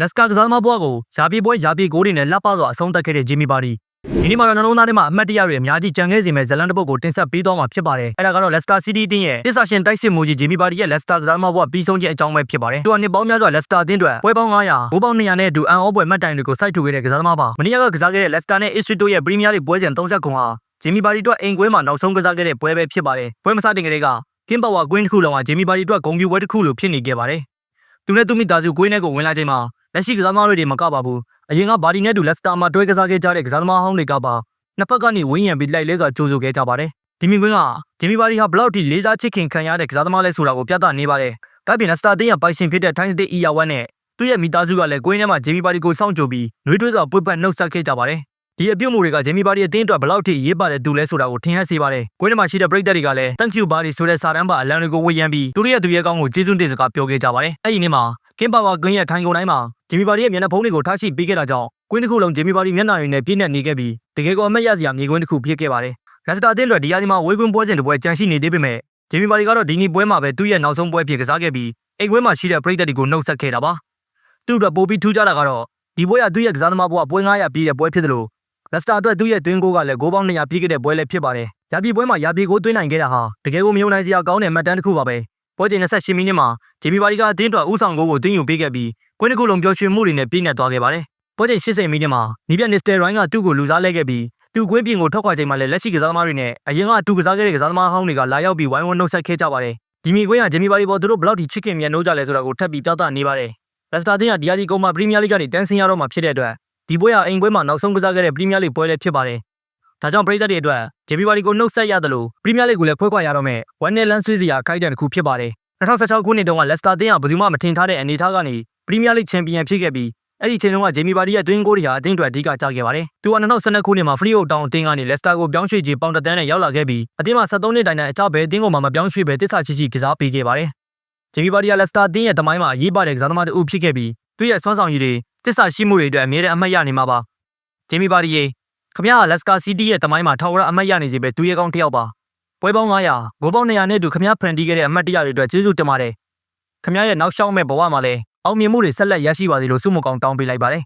လက်စကာကစားသမားဘွားကိုယာပြေပွဲယာပြေဂိုးတွေနဲ့လှပစွာအဆုံးသတ်ခဲ့တဲ့ဂျီမီပါတီဒီနေ့မှာတော့နှလုံးသားထဲမှာအမှတ်တရတွေအများကြီးကြံခဲ့စီမဲ့ဇလန်တစ်ပုတ်ကိုတင်ဆက်ပေးသွားမှာဖြစ်ပါတယ်အဲ့ဒါကတော့လက်စတာစီးတီးတင်းရဲ့တစ္ဆာရှင်တိုက်စစ်မှုကြီးဂျီမီပါတီရဲ့လက်စတာကစားသမားဘွားပြီးဆုံးခြင်းအကြောင်းပဲဖြစ်ပါတယ်သူကနှစ်ပေါင်းများစွာလက်စတာအသင်းအတွက်ပွဲပေါင်း900ဘိုးပေါင်း200နဲ့အတူအန်အောပွဲမှတ်တိုင်တွေကိုစိုက်ထူခဲ့တဲ့ကစားသမားပါမနေ့ကကစားခဲ့တဲ့လက်စတာနဲ့အစ်စထရီတိုရဲ့ပရီးမီးယားလိပွဲစဉ်30ခုဟာဂျီမီပါတီအတွက်အိမ်ကွင်းမှာနောက်ဆုံးကစားခဲ့တဲ့ပွဲပဲဖြစ်ပါတယ်ပွဲမစတင်ကလေးကကင်းပါဝါကွင်းတစ်ခုလုံးကဂျီမီပါတီအတွက်ဂုံပြူပွဲတစ်ခုလိုဖြစ်နေခဲ့ပါတယ်သူနဲ့သူမိသားစုကွင်းထဲကိုဝင်လာချိန်မှာ လက်ရှိကစားသမားတွေမကပါဘူးအရင်ကဘာဒီနဲ့တူလက်စတာမှာတွဲကစားခဲ့ကြတဲ့ကစားသမားဟောင်းတွေကပါနှစ်ဖက်ကနေဝင်းရံပြီးလိုက်လဲစွာကြိုးဆိုခဲ့ကြပါတယ်ဒီမီကွင်းကဂျီမီပါတီဟာဘလောက်ထိလေးစားချစ်ခင်ခံရတဲ့ကစားသမားလဲဆိုတာကိုပြသနေပါတယ်ဒါ့ပြင်လက်စတာတင်းရဲ့ပိုင်ရှင်ဖြစ်တဲ့ Time State အီယာဝမ်နဲ့သူ့ရဲ့မိသားစုကလည်းကွင်းထဲမှာဂျီမီပါတီကိုစောင့်ကြိုပြီးနှွေးထွေးစွာပွေ့ပတ်နှုတ်ဆက်ခဲ့ကြပါတယ်ဒီအပြုတ်မှုတွေကဂျေမီပါတီအသင်းအတွက်ဘယ်လောက်ထိရေးပါတယ်တူလဲဆိုတာကိုထင်ဟပ်စေပါတယ်။ကွင်းထဲမှာရှိတဲ့ပရိသတ်တွေကလည်း Thank you ပါတီဆိုတဲ့စာတမ်းပါအလံတွေကိုဝေယံပြီးသူတို့ရဲ့သူရဲ့ကောင်းကိုကျေးဇူးတင်စကားပြောခဲ့ကြပါတယ်။အဲ့ဒီနေ့မှာကင်းပါဝါကွင်းရဲ့ထိုင်ကုန်တိုင်းမှာ ဂျေမီပါတီရဲ့မျက်နှာဖုံးတွေကိုထားရှိပေးခဲ့တာကြောင့်ကွင်းတစ်ခုလုံးဂျေမီပါတီမျက်နှာရည်နဲ့ပြည့်နေနေခဲ့ပြီးတကယ်ကိုအမတ်ရစရာမြေကွင်းတစ်ခုဖြစ်ခဲ့ပါတယ်။လက်စတာအသင်းအတွက်ဒီရာသီမှာဝေးကွင်းပွဲစဉ်တစ်ပွဲကြန့်ရှိနေသေးပေမဲ့ဂျေမီပါတီကတော့ဒီနေ့ပွဲမှာပဲသူ့ရဲ့နောက်ဆုံးပွဲဖြစ်ကစားခဲ့ပြီးအိမ်ကွင်းမှာရှိတဲ့ပရိသတ်တွေကိုနှုတ်ဆက်ခဲ့တာပါ။သူ့အတွက်ပိုပြီးထူးခြားတာကတော့ဒီပွဲကသူ့ရဲ့ကစားသမားဘဝပွဲ900ပြည့်တဲ့ပွဲဖြစ်တယ်လို့လက်စတာအတွက်သူ့ရဲ့တွင်းကိုကလည်းဂိုးပေါင်း200ပြည့်ခဲ့တဲ့ပွဲလည်းဖြစ်ပါတယ်။ရာပြည်ပွဲမှာရာပြည်ကိုတွင်းနိုင်ခဲ့တာဟာတကယ်ကိုမယုံနိုင်စရာကောင်းတဲ့မှတ်တမ်းတစ်ခုပါပဲ။ ပွဲချိန်28မိနစ်မှာဂျေမီပါတီကအသင်းတော်ဦးဆောင်ဂိုးကိုတွင်းယူပေးခဲ့ပြီးကွင်းတစ်ခုလုံးပျော်ရွှင်မှုတွေနဲ့ပြည့်နှက်သွားခဲ့ပါတယ်။ပွဲချိန်80မိနစ်မှာနီးပြနစ်စတယ်ရိုင်းကသူ့ကိုလူစားလဲခဲ့ပြီးသူ့ကွင်းပြင်ကိုထွက်ခွာချိန်မှာလည်းလက်ရှိကစားသမားတွေနဲ့အရင်ကသူကစားခဲ့တဲ့ကစားသမားဟောင်းတွေကလာရောက်ပြီးဝိုင်းဝန်းနှုတ်ဆက်ခဲ့ကြပါတယ်။ဒီမီကွင်းကဂျေမီပါတီပေါ်သူတို့ဘယ်လောက်ထိချစ်ခင်မြတ်နိုးကြလဲဆိုတာကိုထပ်ပြီးပြသနေပါတယ်။လက်စတာတင်းကဒီယာဒီကုန်းမှာပရီးမီးယားလိကနေတန်းဆင်းရတော့မှာဖြစ်တဲ့အတွက်ဒီပွဲဟာအိမ်ပွဲမှာနောက်ဆုံးကစားခဲ့တဲ့ပရီးမီးယားလိပွဲလည်းဖြစ်ပါတယ်။ ဒါကြောင့်ပရိသတ်တွေအတွက်ဂျေမီပါတီကိုနှုတ်ဆက်ရတယ်လို့ပရီးမီးယားလိကိုလည်းဖွဲခွာရတော့မယ်ဝမ်နယ်လန်ဆွေးစရာခိုက်တန်တစ်ခုဖြစ်ပါတယ်။2016ခုနှစ်တုန်းကလက်စတာတင်းကဘယ်သူမှမထင်ထားတဲ့အနေအထားကနေပရီးမီးယားလိချန်ပီယံဖြစ်ခဲ့ပြီးအဲ့ဒီချိန်တုန်းကဂျေမီပါတီရဲ့တွင်းကိုတွေဟာအသင်းအတွက်အဓိကကျခဲ့ပါတယ်။သူက2012ခုနှစ်မှာဖရီအိုတောင်အသင်းကနေလက်စတာကိုပြောင်းရွှေ့ကြီးပေါင်တသန်းနဲ့ရောက်လာခဲ့ပြီးအသင်းမှာ73နှစ်တိုင်တိုင်အကြဘဲအသင်းကိုမှမပြောင်းရွှေ့ပဲတစ္ဆာချီချီကစားပေးခဲ့ပါတယ်။ဂျေမီပါတီကလက်စတာအသင်းရဲ့တမိုင်းမှာအရေးပါတဲ့ကစားသမားတစ်ဦးဖြစ်ခဲ့ပြီးသူ့ရဲ့စွမ်းဆောင်ရည်တွေတစ္ဆာရှိမှုတွေအတွက်အမြဲတမ်းအမှတ်ရနေမှာပါ။ဂျေမီပါတီရဲ့ ခမရလက်စကာစီးတီးရဲ့တမိုင်းမှာထောက်ရအမှတ်ရနေစေပဲသူရဲ့ကောင်းတစ်ယောက်ပါပွဲပေါင်း900ဂိုးပေါင်း200နဲ့တူခမရဖန်တီးခဲ့တဲ့အမှတ်တရတွေအတွက်ကျေးဇူးတင်ပါတယ်ခမရရဲ့နောက်ရှောင်းမဲ့ဘဝမှာလည်းအောင်မြင်မှုတွေဆက်လက်ရရှိပါစေလို့ဆုမကောင်းတောင်းပေးလိုက်ပါတယ်